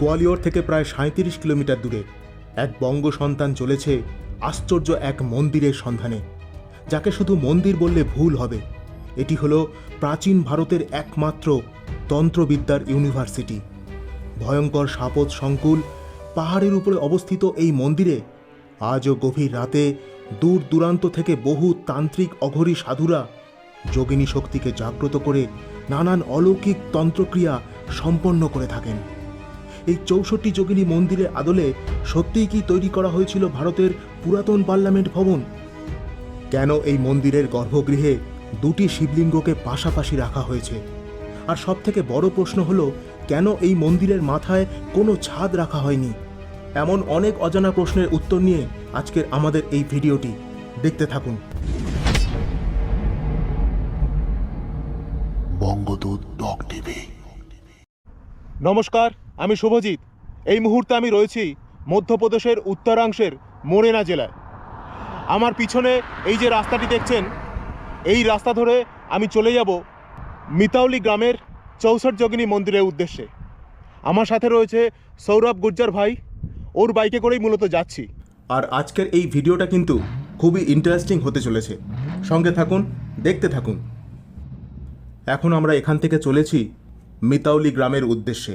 গোয়ালিয়র থেকে প্রায় সাঁত্রিশ কিলোমিটার দূরে এক বঙ্গ সন্তান চলেছে আশ্চর্য এক মন্দিরের সন্ধানে, যাকে শুধু মন্দির বললে ভুল হবে। এটি হলো প্রাচীন ভারতের একমাত্র তন্ত্রবিদ্যার ইউনিভার্সিটি। ভয়ঙ্কর সাপদ সংকুল পাহাড়ের উপরে অবস্থিত এই মন্দিরে আজও গভীর রাতে দূর দূরান্ত থেকে বহু তান্ত্রিক অঘরী সাধুরা যোগিনী শক্তিকে জাগ্রত করে নানান অলৌকিক তন্ত্রক্রিয়া সম্পন্ন করে থাকেন। এই চৌষট্টি যোগিনী মন্দিরের আদলে সত্যিই কি তৈরি করা হয়েছিল ভারতের পুরাতন পার্লামেন্ট ভবন? কেন এই মন্দিরের গর্ভগৃহে দুটি শিবলিঙ্গকে পাশাপাশি রাখা হয়েছে? আর সবথেকে বড় প্রশ্ন হলো কেন এই মন্দিরের মাথায় কোনো ছাদ রাখা হয়নি? এমন অনেক অজানা প্রশ্নের উত্তর নিয়ে আজকের আমাদের এই ভিডিওটি। দেখতে থাকুন। বঙ্গদূত নমস্কার আমি শুভজিৎ। এই মুহূর্তে আমি রয়েছি মধ্যপ্রদেশের উত্তরাংশের মোরেনা জেলায়। আমার পিছনে এই যে রাস্তাটি দেখছেন, এই রাস্তা ধরে আমি চলে যাব মিতাউলি গ্রামের চৌষট যোগিনী মন্দিরের উদ্দেশ্যে। আমার সাথে রয়েছে সৌরভ গুর্জার ভাই, ওর বাইকে করেই মূলত যাচ্ছি। আর আজকের এই ভিডিওটা কিন্তু খুবই ইন্টারেস্টিং হতে চলেছে। সঙ্গে থাকুন, দেখতে থাকুন। এখন আমরা এখান থেকে চলেছি মিতাউলি গ্রামের উদ্দেশ্যে।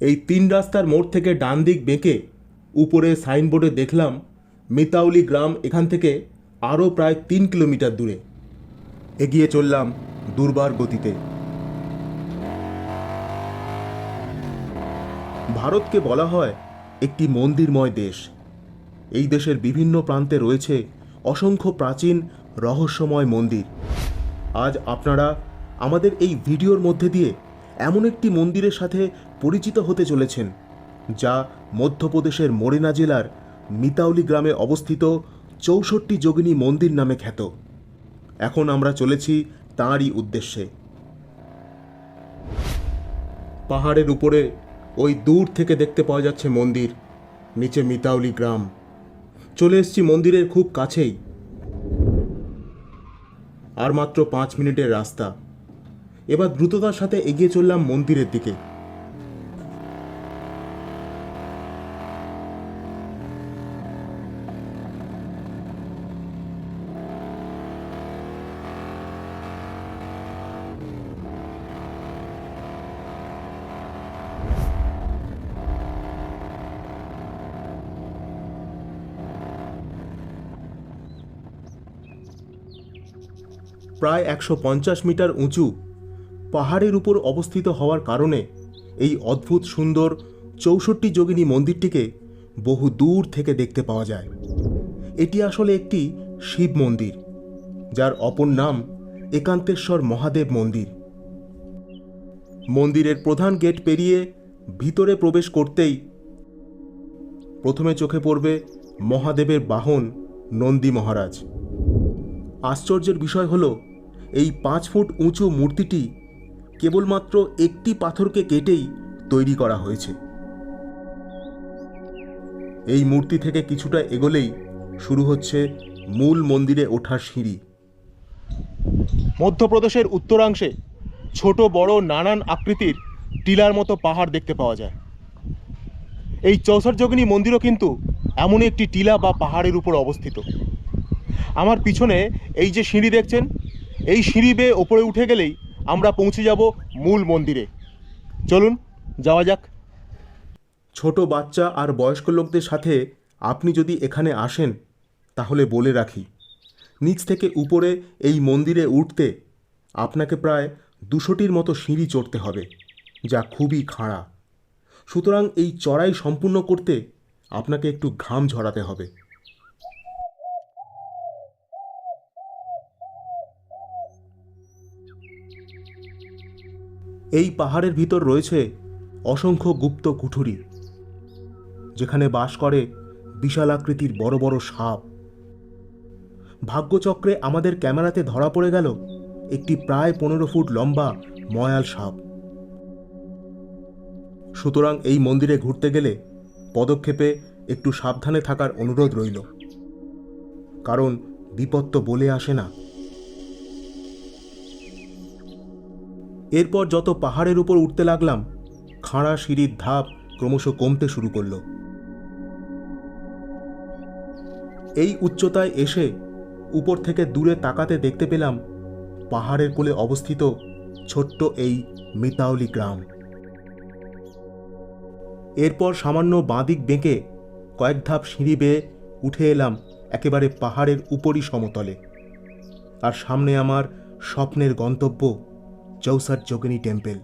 এই তিন রাস্তার মোড় থেকে ডান দিক বেঁকে উপরে সাইনবোর্ডে দেখলাম মিতাউলি গ্রাম এখান থেকে আরও প্রায় তিন কিলোমিটার দূরে। এগিয়ে চললাম দুর্বার গতিতে। ভারতকে বলা হয় একটি মন্দিরময় দেশ। এই দেশের বিভিন্ন প্রান্তে রয়েছে অসংখ্য প্রাচীন রহস্যময় মন্দির। আজ আপনারা আমাদের এই ভিডিওর মধ্যে দিয়ে এমন একটি মন্দিরের সাথে পরিচিত হতে চলেছেন, যা মধ্যপ্রদেশের মোরেনা জেলার মিতাউলি গ্রামে অবস্থিত চৌষট্টি যোগিনী মন্দির নামে খ্যাত। এখন আমরা চলেছি তাঁরই উদ্দেশ্যে। পাহাড়ের উপরে, ওই দূর থেকে দেখতে পাওয়া যাচ্ছে মন্দির, নিচে মিতাউলি গ্রাম। চলে এসেছি মন্দিরের খুব কাছেই। আর মাত্র পাঁচ মিনিটের রাস্তা। এবার দ্রুততার সাথে এগিয়ে চললাম মন্দিরের দিকে। প্রায় একশো পঞ্চাশ মিটার উঁচু, পাহাড়ের উপর অবস্থিত হওয়ার কারণে এই অদ্ভুত সুন্দর চৌষট্টি যোগিনী মন্দিরটিকে বহু দূর থেকে দেখতে পাওয়া যায়। এটি আসলে একটি শিব মন্দির, যার অপর নাম একান্তেশ্বর মহাদেব মন্দির। মন্দিরের প্রধান গেট পেরিয়ে ভিতরে প্রবেশ করতেই প্রথমে চোখে পড়বে মহাদেবের বাহন নন্দী মহারাজ। আশ্চর্যের বিষয় হলো, এই পাঁচ ফুট উঁচু মূর্তিটি কেবলমাত্র একটি পাথরকে কেটেই তৈরি করা হয়েছে। এই মূর্তি থেকে কিছুটা এগোলেই শুরু হচ্ছে মূল মন্দিরে ওঠার সিঁড়ি। মধ্যপ্রদেশের উত্তরাংশে ছোট বড় নানান আকৃতির টিলার মতো পাহাড় দেখতে পাওয়া যায়। এই চৌষট যোগিনী মন্দিরও কিন্তু এমনই একটি টিলা বা পাহাড়ের উপর অবস্থিত। আমার পিছনে এই যে সিঁড়ি দেখছেন, এই সিঁড়ি বেয়ে ওপরে উঠে গেলেই আমরা পৌঁছে যাব মূল মন্দিরে। চলুন, যাওয়া যাক। ছোট বাচ্চা আর বয়স্ক লোকদের সাথে আপনি যদি এখানে আসেন, তাহলে বলে রাখি, নিচ থেকে উপরে এই মন্দিরে উঠতে আপনাকে প্রায় দুশোটির মতো সিঁড়ি চড়তে হবে, যা খুবই খাড়া। সুতরাং এই চড়াই সম্পূর্ণ করতে আপনাকে একটু ঘাম ঝরাতে হবে। এই পাহাড়ের ভিতর রয়েছে অসংখ্য গুপ্ত কুঠুরি, যেখানে বাস করে বিশাল আকৃতির বড় বড় সাপ। ভাগ্যচক্রে আমাদের ক্যামেরাতে ধরা পড়ে গেল একটি প্রায় পনেরো ফুট লম্বা ময়াল সাপ। সুতরাং এই মন্দিরে ঘুরতে গেলে পদক্ষেপে একটু সাবধানে থাকার অনুরোধ রইল। কারণ বিপদ তো বলে আসে না। এরপর যত পাহাড়ের উপর উঠতে লাগলাম, খাঁড়া সিঁড়ির ধাপ ক্রমশ কমতে শুরু করল। এই উচ্চতায় এসে উপর থেকে দূরে তাকাতে দেখতে পেলাম পাহাড়ের কোলে অবস্থিত ছোট্ট এই মিতাওলি গ্রাম। এরপর সামান্য বাঁদিক বেঁকে কয়েক ধাপ সিঁড়ি বেয়ে উঠে এলাম একেবারে পাহাড়ের উপরই সমতলে। আর সামনে আমার স্বপ্নের গন্তব্য চৌসাট যোগিনী টেম্পল।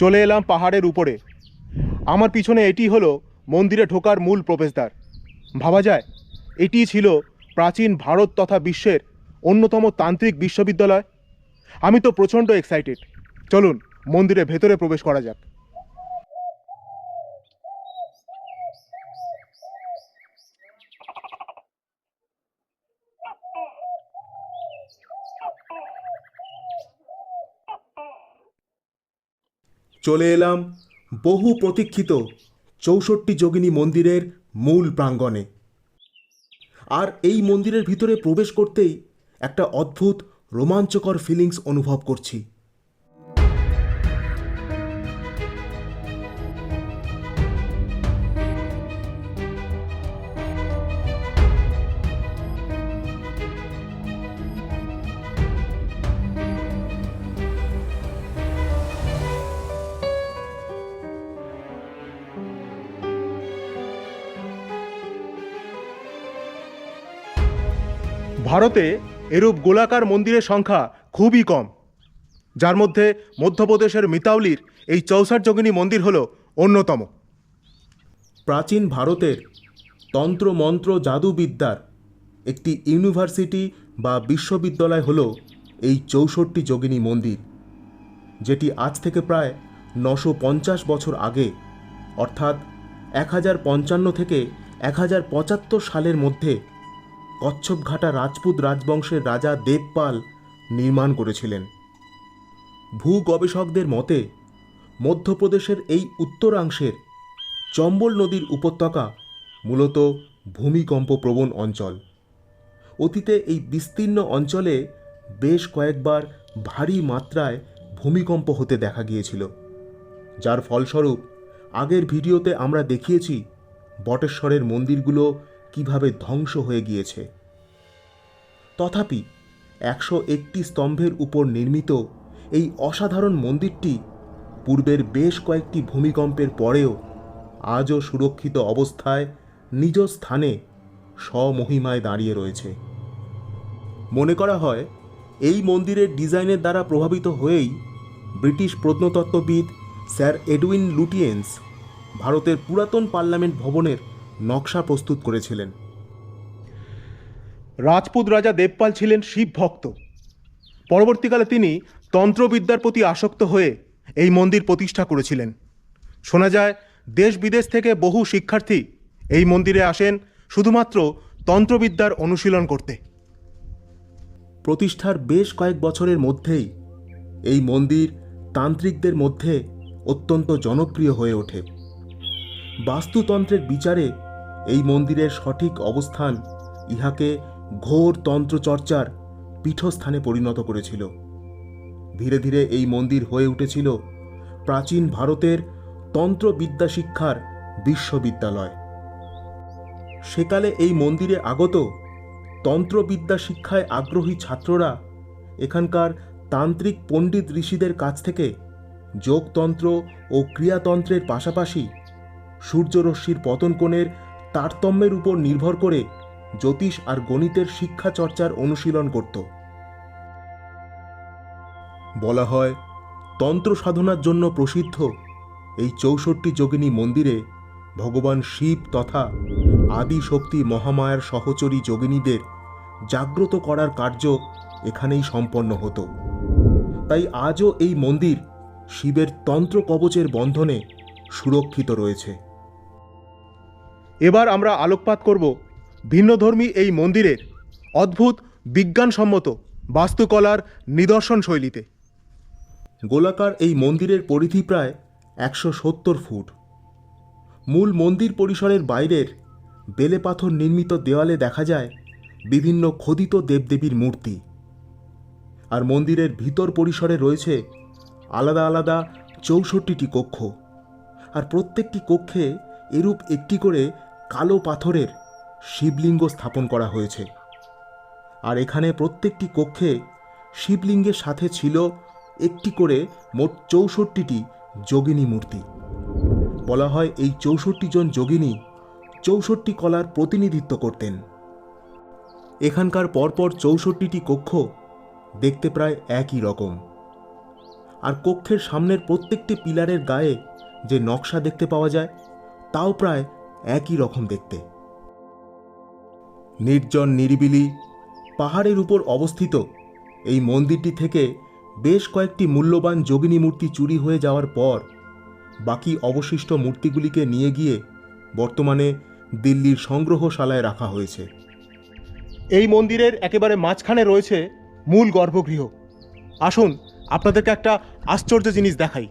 চলে এলাম পাহাড়ের উপরে। আমার পিছনে এটি হলো মন্দিরে ঢোকার মূল প্রবেশদ্বার। ভাবা যায়, এটি ছিল প্রাচীন ভারত তথা বিশ্বের অন্যতম তান্ত্রিক বিশ্ববিদ্যালয়। আমি তো প্রচণ্ড এক্সাইটেড চলুন মন্দিরে ভেতরে প্রবেশ করা যাক। চলে এলাম বহু প্রতীক্ষিত চৌষট্টি যোগিনী মন্দিরের মূল প্রাঙ্গণে। আর এই মন্দিরের ভিতরে প্রবেশ করতেই একটা অদ্ভুত রোমাঞ্চকর ফিলিংস অনুভব করছি। ভারতে এরূপ গোলাকার মন্দিরের সংখ্যা খুবই কম। যার মধ্যে মধ্যপ্রদেশের মিতাউলির এই চৌসাট যোগিনী মন্দির হল অন্যতম। প্রাচীন ভারতের তন্ত্র মন্ত্র জাদুবিদ্যার একটি ইউনিভার্সিটি বা বিশ্ববিদ্যালয় হল এই চৌষট্টি যোগিনী মন্দির, যেটি আজ থেকে প্রায় নশো পঞ্চাশ বছর আগে, অর্থাৎ এক হাজার পঞ্চান্ন থেকে এক হাজার পঁচাত্তর সালের মধ্যে কচ্ছপঘাটা রাজপুত রাজবংশের রাজা দেবপাল নির্মাণ করেছিলেন। ভূ গবেষকদের মতে, মধ্যপ্রদেশের এই উত্তরাংশের চম্বল নদীর উপত্যকা মূলত ভূমিকম্প প্রবণ অঞ্চল। অতীতে এই বিস্তীর্ণ অঞ্চলে বেশ কয়েকবার ভারী মাত্রায় ভূমিকম্প হতে দেখা গিয়েছিল। যার ফলস্বরূপ, আগের ভিডিওতে আমরা দেখিয়েছি বটেশ্বরের মন্দিরগুলো কীভাবে ধ্বংস হয়ে গিয়েছে। তথাপি একশো একটি স্তম্ভের উপর নির্মিত এই অসাধারণ মন্দিরটি পূর্বের বেশ কয়েকটি ভূমিকম্পের পরেও আজও সুরক্ষিত অবস্থায় নিজ স্থানে স্বমহিমায় দাঁড়িয়ে রয়েছে। মনে করা হয়, এই মন্দিরের ডিজাইনের দ্বারা প্রভাবিত হয়েই ব্রিটিশ প্রত্নতত্ত্ববিদ স্যার এডউইন লুটিয়েন্স ভারতের পুরাতন পার্লামেন্ট ভবনের নকশা প্রস্তুত করেছিলেন। রাজপুত রাজা দেবপাল ছিলেন শিব ভক্ত। পরবর্তীকালে তিনি তন্ত্রবিদ্যার প্রতি আসক্ত হয়ে এই মন্দির প্রতিষ্ঠা করেছিলেন। শোনা যায় দেশ বিদেশ থেকে বহু শিক্ষার্থী এই মন্দিরে আসেন শুধুমাত্র তন্ত্রবিদ্যার অনুশীলন করতে। প্রতিষ্ঠার বেশ কয়েক বছরের মধ্যেই এই মন্দির তান্ত্রিকদের মধ্যে অত্যন্ত জনপ্রিয় হয়ে ওঠে। বাস্তুতন্ত্রের বিচারে এই মন্দিরের সঠিক অবস্থান ইহাকে ঘোর তন্ত্রচর্চার পীঠস্থানে পরিণত করেছিল। ধীরে ধীরে এই মন্দির হয়ে উঠেছিল প্রাচীন ভারতের তন্ত্রবিদ্যা শিক্ষার বিশ্ববিদ্যালয়। সেকালে এই মন্দিরে আগত তন্ত্রবিদ্যা শিক্ষায় আগ্রহী ছাত্ররা এখানকার তান্ত্রিক পণ্ডিত ঋষিদের কাছ থেকে যোগতন্ত্র ও ক্রিয়াতন্ত্রের পাশাপাশি সূর্যরশ্মির পতন কোণের তারতম্যের উপর নির্ভর করে জ্যোতিষ আর গণিতের শিক্ষা চর্চার অনুশীলন করত। বলা হয়, তন্ত্র সাধনার জন্য প্রসিদ্ধ এই চৌষট্টি যোগিনী মন্দিরে ভগবান শিব তথা আদি শক্তি মহামায়ার সহচরী যোগিনীদের জাগ্রত করার কার্য এখানেই সম্পন্ন হতো। তাই আজও এই মন্দির শিবের তন্ত্র কবচের বন্ধনে সুরক্ষিত রয়েছে। এবার আমরা আলোকপাত করব। ভিন্নধর্মী এই মন্দিরের অদ্ভুত, বিজ্ঞানসম্মত বাস্তুকলার নিদর্শন শৈলীতে। গোলাকার এই মন্দিরের পরিধি প্রায় একশো সত্তর ফুট। মূল মন্দির পরিসরের বাইরের বেলে পাথর নির্মিত দেওয়ালে দেখা যায় বিভিন্ন খোদিত দেবদেবীর মূর্তি। আর মন্দিরের ভিতর পরিসরে রয়েছে আলাদা আলাদা চৌষট্টিটি কক্ষ। আর প্রত্যেকটি কক্ষে এরূপ একটি করে কালো পাথরের শিবলিঙ্গ স্থাপন করা হয়েছে। আর এখানে প্রত্যেকটি কক্ষে শিবলিঙ্গের সাথে ছিল একটি করে মোট চৌষট্টিটি যোগিনী মূর্তি। বলা হয় এই চৌষট্টি জন যোগিনী চৌষট্টি কলার প্রতিনিধিত্ব করতেন। এখানকার পরপর চৌষট্টিটি কক্ষ দেখতে প্রায় একই রকম। আর কক্ষের সামনের প্রত্যেকটি পিলারের গায়ে যে নকশা দেখতে পাওয়া যায়, তাও প্রায় একই রকম দেখতে। নির্জন নিরিবিলি পাহাড়ের উপর অবস্থিত এই মন্দিরটি থেকে বেশ কয়েকটি মূল্যবান যোগিনী মূর্তি চুরি হয়ে যাওয়ার পর বাকি অবশিষ্ট মূর্তিগুলিকে নিয়ে গিয়ে বর্তমানে দিল্লির সংগ্রহশালায় রাখা হয়েছে। এই মন্দিরের একেবারে মাঝখানে রয়েছে মূল গর্ভগৃহ। আসুন, আপনাদেরকে একটা আশ্চর্য জিনিস দেখাই।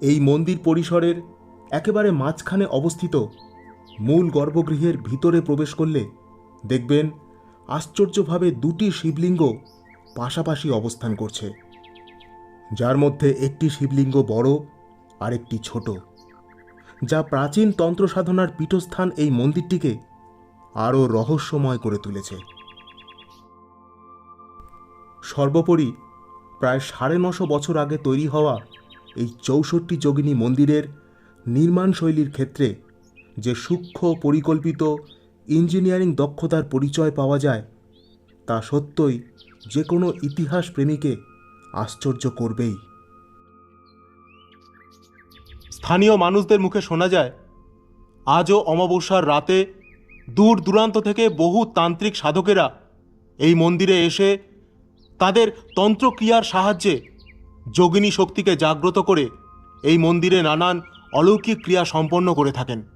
এই মন্দির পরিসরের একেবারে মাঝখানে অবস্থিত মূল গর্ভগৃহের ভিতরে প্রবেশ করলে দেখবেন আশ্চর্যভাবে দুটি শিবলিঙ্গ পাশাপাশি অবস্থান করছে। যার মধ্যে একটি শিবলিঙ্গ বড় আর একটি ছোট। যা প্রাচীন তন্ত্র সাধনার পীঠস্থান এই মন্দিরটিকে আরও রহস্যময় করে তুলেছে। সর্বোপরি প্রায় সাড়ে নশো বছর আগে তৈরি হওয়া এই চৌষট্টি যোগিনী মন্দিরের নির্মাণ শৈলীর ক্ষেত্রে যে সূক্ষ্ম পরিকল্পিত ইঞ্জিনিয়ারিং দক্ষতার পরিচয় পাওয়া যায়, তা সত্যই যে কোনো ইতিহাস প্রেমীকে আশ্চর্য করবেই। স্থানীয় মানুষদের মুখে শোনা যায়, আজও অমাবস্যার রাতে দূর দূরান্ত থেকে বহু তান্ত্রিক সাধকেরা এই মন্দিরে এসে তাদের তন্ত্রক্রিয়ার সাহায্যে যোগিনী শক্তিকে জাগ্রত করে এই মন্দিরে নানান অলৌকিক ক্রিয়া সম্পন্ন করে থাকেন।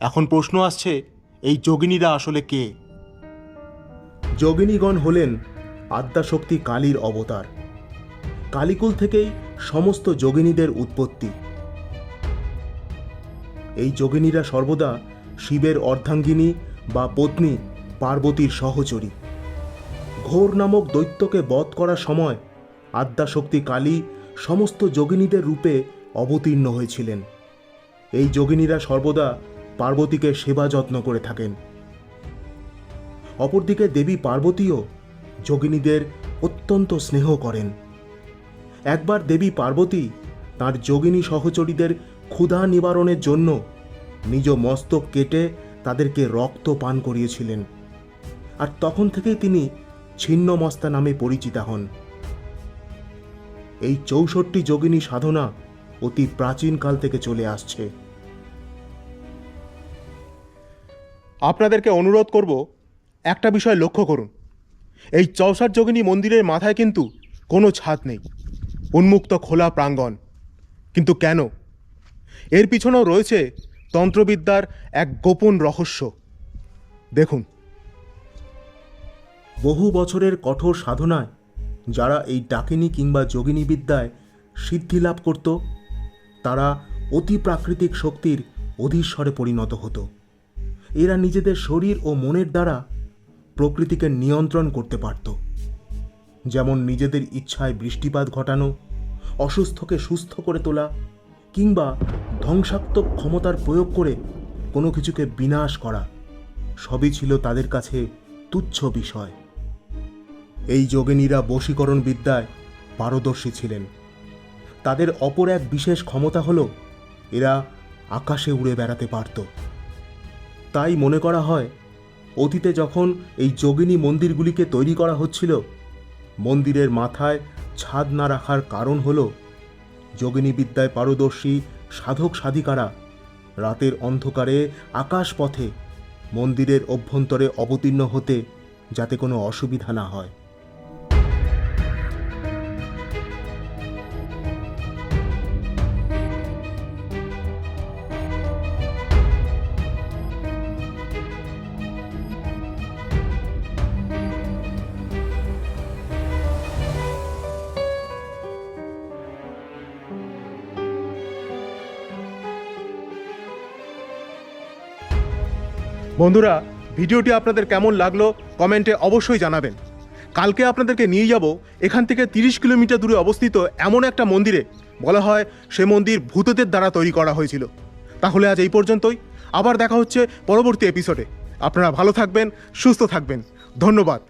এখন প্রশ্ন আসছে, এই যোগিনীরা আসলে কে? যোগিনীগণ হলেন আদ্যাশক্তি কালীর অবতার। কালীকুল থেকেই সমস্ত যোগিনীদের উৎপত্তি। এই যোগিনীরা সর্বদা শিবের অর্ধাঙ্গিনী বা পত্নী পার্বতীর সহচরী। ঘোর নামক দৈত্যকে বধ করার সময় আদ্যাশক্তি কালী সমস্ত যোগিনীদের রূপে অবতীর্ণ হয়েছিলেন। এই যোগিনীরা সর্বদা পার্বতীকে সেবা যত্ন করে থাকেন। অপরদিকে দেবী পার্বতীও যোগিনীদের অত্যন্ত স্নেহ করেন। একবার দেবী পার্বতী তার যোগিনী সহচরীদের ক্ষুধা নিবারণের জন্য নিজ মস্তক কেটে তাদেরকে রক্ত পান করিয়েছিলেন। আর তখন থেকেই তিনি ছিন্নমস্তা নামে পরিচিতা হন। এই চৌষট্টি যোগিনী সাধনা অতি প্রাচীনকাল থেকে চলে আসছে। আপনাদেরকে অনুরোধ করব, একটা বিষয় লক্ষ্য করুন। এই চৌসার যোগিনী মন্দিরের মাথায় কিন্তু কোনো ছাদ নেই। উন্মুক্ত খোলা প্রাঙ্গণ। কিন্তু কেন? এর পিছনেও রয়েছে তন্ত্রবিদ্যার এক গোপন রহস্য। দেখুন। বহু বছরের কঠোর সাধনায় যারা এই ডাকিনী কিংবা যোগিনী বিদ্যায় সিদ্ধি লাভ করত, তারা অতি প্রাকৃতিক শক্তির অধীশ্বরে পরিণত হতো। এরা নিজেদের শরীর ও মনের দ্বারা প্রকৃতিকে নিয়ন্ত্রণ করতে পারত। যেমন নিজেদের ইচ্ছায় বৃষ্টিপাত ঘটানো, অসুস্থকে সুস্থ করে তোলা, কিংবা ধ্বংসাত্মক ক্ষমতার প্রয়োগ করে কোনো কিছুকে বিনাশ করা, সবই ছিল তাদের কাছে তুচ্ছ বিষয়। এই যোগিনীরা বশীকরণ বিদ্যায় পারদর্শী ছিলেন। তাদের অপর এক বিশেষ ক্ষমতা হল, এরা আকাশে উড়ে বেড়াতে পারত। তাই মনে করা হয়, অতীতে যখন এই যোগিনী মন্দিরগুলিকে তৈরি করা হচ্ছিল, মন্দিরের মাথায় ছাদ না রাখার কারণ হল, যোগিনী বিদ্যায় পারদর্শী সাধক সাধিকারা রাতের অন্ধকারে আকাশ পথে মন্দিরের অভ্যন্তরে অবতীর্ণ হতে যাতে কোনো অসুবিধা না হয়। বন্ধুরা, ভিডিওটি আপনাদের কেমন লাগল কমেন্টে অবশ্যই জানাবেন। কালকে আপনাদেরকে নিয়ে যাব এখান থেকে তিরিশ কিলোমিটার দূরে অবস্থিত এমন একটা মন্দিরে। বলা হয় সে মন্দির ভূতদের দ্বারা তৈরি করা হয়েছিল। তাহলে আজ এই পর্যন্তই। আবার দেখা হচ্ছে পরবর্তী এপিসোডে আপনারা ভালো থাকবেন, সুস্থ থাকবেন। ধন্যবাদ।